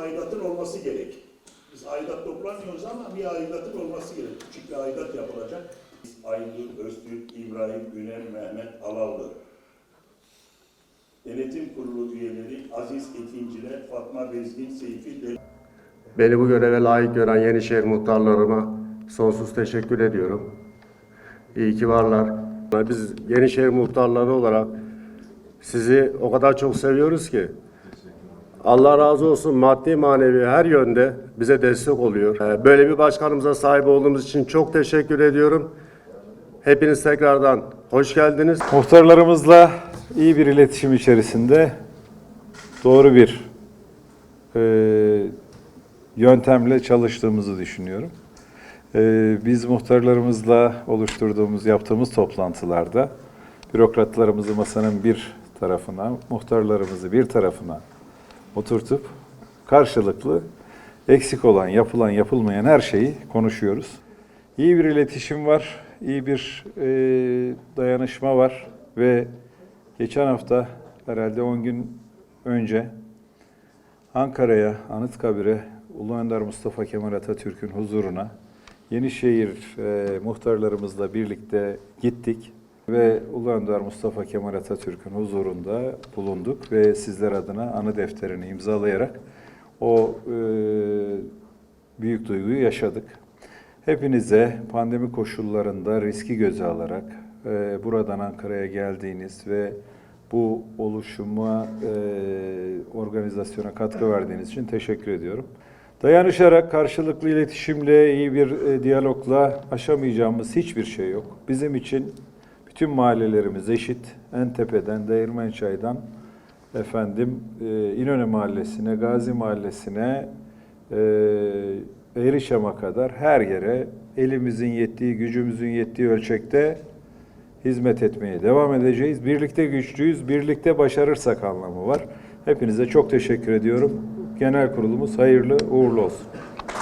aidatın olması gerek. Biz aidat toplamıyoruz ama bir aidatın olması gerek. Küçük bir aidat yapılacak. Aydın, Öztürk, İbrahim, Güner, Mehmet, Alavlı. Denetim kurulu üyeleri Aziz Ekinciler, Fatma Bezgin, Seyfi Del Beni bu göreve layık gören Yenişehir muhtarlarıma sonsuz teşekkür ediyorum. İyi ki varlar. Biz Yenişehir muhtarları olarak sizi o kadar çok seviyoruz ki Allah razı olsun maddi manevi her yönde bize destek oluyor. Ee, Böyle bir başkanımıza sahip olduğumuz için çok teşekkür ediyorum. Hepiniz tekrardan hoş geldiniz. Muhtarlarımızla iyi bir iletişim içerisinde doğru bir e, yöntemle çalıştığımızı düşünüyorum. E, biz muhtarlarımızla oluşturduğumuz, yaptığımız toplantılarda bürokratlarımızı masanın bir tarafına, muhtarlarımızı bir tarafına oturtup karşılıklı eksik olan, yapılan, yapılmayan her şeyi konuşuyoruz. İyi bir iletişim var, iyi bir e, dayanışma var ve geçen hafta herhalde 10 gün önce Ankara'ya, Anıtkabir'e, Ulu Önder Mustafa Kemal Atatürk'ün huzuruna Yenişehir e, muhtarlarımızla birlikte gittik ve Ulu Önder Mustafa Kemal Atatürk'ün huzurunda bulunduk ve sizler adına anı defterini imzalayarak o e, büyük duyguyu yaşadık. Hepinize pandemi koşullarında riski göze alarak e, buradan Ankara'ya geldiğiniz ve bu oluşuma, e, organizasyona katkı verdiğiniz için teşekkür ediyorum. Dayanışarak, karşılıklı iletişimle, iyi bir e, diyalogla aşamayacağımız hiçbir şey yok. Bizim için bütün mahallelerimiz eşit. En tepeden, Değirmençay'dan efendim e, İnönü Mahallesi'ne, Gazi Mahallesi'ne, e, Eğrişam'a kadar her yere elimizin yettiği, gücümüzün yettiği ölçekte hizmet etmeye devam edeceğiz. Birlikte güçlüyüz, birlikte başarırsak anlamı var. Hepinize çok teşekkür ediyorum. Genel kurulumuz hayırlı uğurlu olsun.